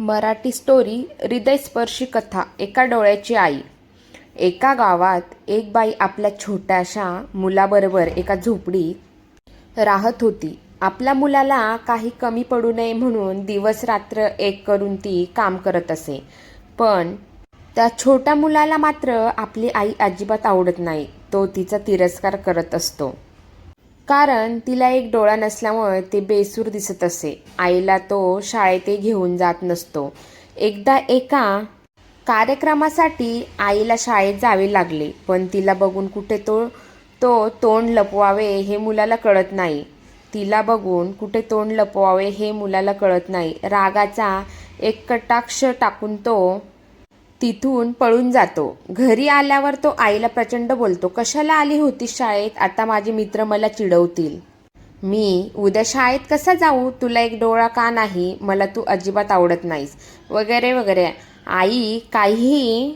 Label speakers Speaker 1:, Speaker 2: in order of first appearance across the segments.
Speaker 1: Marathi story हृदयस्पर्शी कथा एका डोळ्याची आई. एका गावात एक बाई आपल्या छोट्याशा मुलाबरोबर एका झोपडीत राहत होती. आपल्या मुलाला काही कमी पडू नये म्हणून दिवस रात्र एक करून ती काम करत असे. पण त्या छोट्या मुलाला मात्र आपली आई अजिबात आवडत नाही. तो तिचा तिरस्कार करत असतो. कारण तिला एक डोळा नसल्यामुळे ते बेसूर दिसत असे. आईला तो शाळेतही घेऊन जात नसतो. एकदा एका कार्यक्रमासाठी आईला शाळेत जावे लागले पण तिला बघून कुठे तो तो तोंड लपवावे हे मुलाला कळत नाही. तिला बघून कुठे तोंड लपवावे हे मुलाला कळत नाही. रागाचा एक कटाक्ष टाकून तो तिथून पळून जातो. घरी आल्यावर तो आईला प्रचंड बोलतो कशाला आली होती शाळेत? आता माझे मित्र मला चिडवतील. मी? उद्या शाळेत कसा जाऊ? तुला एक डोळा का नाही? मला तू अजिबात आवडत नाहीस. वगैरे वगैरे. आई काहीही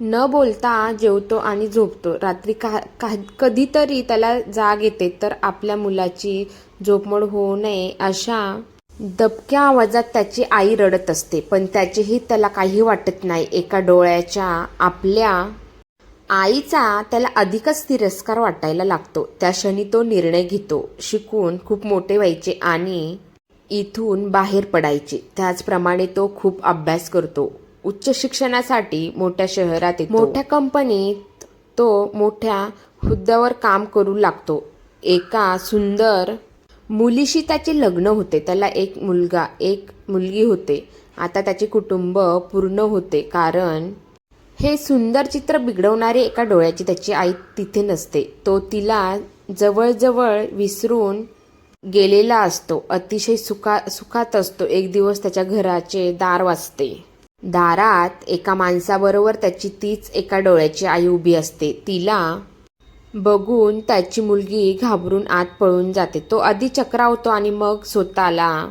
Speaker 1: न बोलता जेवतो आणि झोपतो. रात्री का का कधीतरी त्याला जाग येते तर आपल्या मुलाची झोपमोड होऊ नये अशा दबक्या आवाजात त्याची आई रडत असते पण त्याचेही त्याला काही वाटत नाही. एका डोळ्याच्या आपल्या आईचा त्याला अधिकच तिरस्कार वाटायला लागतो. त्या क्षणी तो निर्णय घेतो. शिकून खूप मोठे व्हायचे आणि इथून बाहेर पडायचे. त्याचप्रमाणे तो खूप अभ्यास करतो. उच्च शिक्षणासाठी मोठ्या शहरात येतो. मोठ्या कंपनीत तो मोठ्या हुद्द्यावर काम करू लागतो. एका सुंदर मुलीशी त्याचे लग्न होते. त्याला एक मुलगा एक मुलगी होते. आता त्याचे कुटुंब पूर्ण होते कारण हे सुंदर चित्र बिघडवणारी एका डोळ्याची त्याची आई तिथे नसते. तो तिला जवळजवळ विसरून गेलेला असतो. अतिशय सुखा सुखात असतो. एक दिवस त्याच्या घराचे दार वाजते. दारात एका माणसाबरोबर त्याची तीच एका डोळ्याची आई उभी असते. तिला बघून त्याची मुलगी घाबरून आत पळून जाते. तो आधी चक्रावतो आणि मग स्वतःला.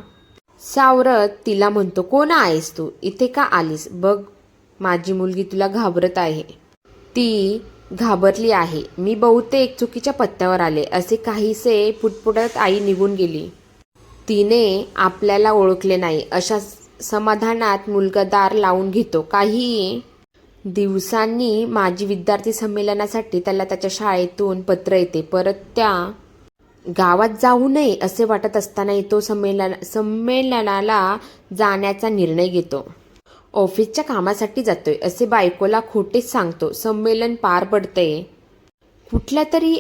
Speaker 1: सावरत तिला म्हणतो कोण आहेस तू? इथे का आलीस? बघ माझी मुलगी तुला घाबरत आहे. ती घाबरली आहे. मी बहुतेक चुकीच्या पत्त्यावर आले. असे काहीसे पुटपुटत आई निघून गेली. तिने आपल्याला ओळखले नाही. अशा समाधानात मुलगा दार लावून घेतो. काही दिवसांनी माझी विद्यार्थी संमेलनासाठी त्याला त्याच्या शाळेतून पत्र येते. परत त्या गावात जाऊ नये असे वाटत असतानाही तो संमेलन संमेलनाला जाण्याचा निर्णय घेतो. ऑफिसच्या कामासाठी जातोय असे बायकोला खोटेच सांगतो. संमेलन पार पडते. कुठल्या तरी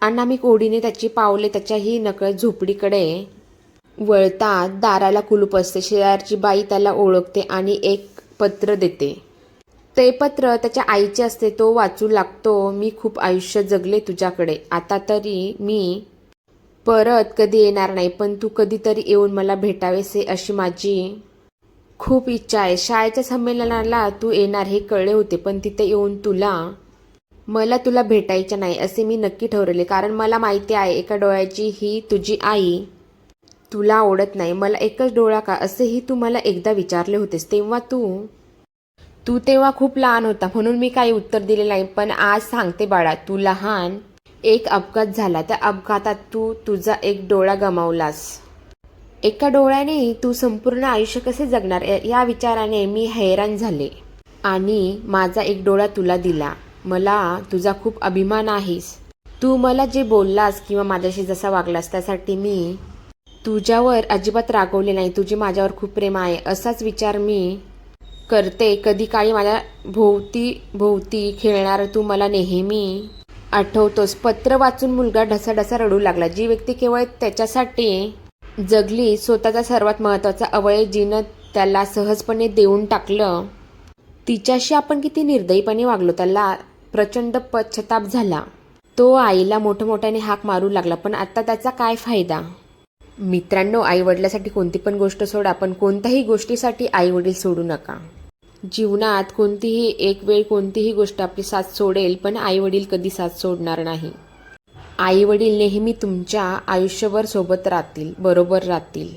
Speaker 1: अनामिक ओढीने त्याची पावले त्याच्याही नकळत झोपडीकडे वळतात. दाराला कुलूप असते. शेजारची बाई त्याला ओळखते आणि एक पत्र देते. ते पत्र त्याच्या आईचे असते तो वाचू लागतो. मी खूप आयुष्य जगले तुझ्याकडे. आता तरी मी परत कधी येणार नाही पण तू कधीतरी येऊन मला भेटावेसे अशी माझी खूप इच्छा आहे. शाळेच्या संमेलनाला तू येणार हे कळले होते पण तिथे येऊन तुला मला तुला भेटायचं नाही असे मी नक्की ठरवले. कारण मला माहिती आहे एका डोळ्याची ही तुझी आई तुला आवडत नाही. मला एकच डोळा का? असेही तू मला एकदा विचारले होतेस. तेव्हा तू तू तेव्हा खूप लहान होता म्हणून मी काही उत्तर दिले नाही पण आज सांगते बाळा तू लहान एक अपघात झाला त्या अपघातात तू तुझा एक डोळा गमावलास. एका डोळ्याने तू संपूर्ण आयुष्य कसे जगणार या- विचाराने मी हैराण झाले. आणि माझा एक डोळा तुला दिला मला तुझा खूप अभिमान आहेस. तू मला जे बोललास किंवा माझ्याशी जसा वागलास त्यासाठी मी तुझ्यावर अजिबात रागवले नाही तुझी माझ्यावर खूप प्रेम आहे असाच विचार मी करते. कधी काळी माझ्या भोवती भोवती खेळणार तू मला नेहमी. आठवतोस पत्र वाचून मुलगा ढसाढसा रडू लागला. जी व्यक्ती केवळ त्याच्यासाठी जगली स्वतःचा सर्वात महत्त्वाचा अवयव जिनं त्याला सहजपणे देऊन टाकलं. तिच्याशी आपण किती निर्दयीपणे वागलो त्याला प्रचंड पश्चाताप झाला. तो आईला मोठमोठ्याने हाक मारू लागला पण आता त्याचा काय फायदा? मित्रांनो आईवडिलासाठी कोणती पण गोष्ट सोडा पण कोणत्याही गोष्टीसाठी आईवडील सोडू नका. जीवनात कोणतीही एक वेळ कोणतीही गोष्ट आपली साथ सोडेल पण आईवडील कधी साथ सोडणार नाही. आईवडील नेहमी तुमच्या आयुष्यभर सोबत राहतील बरोबर राहतील.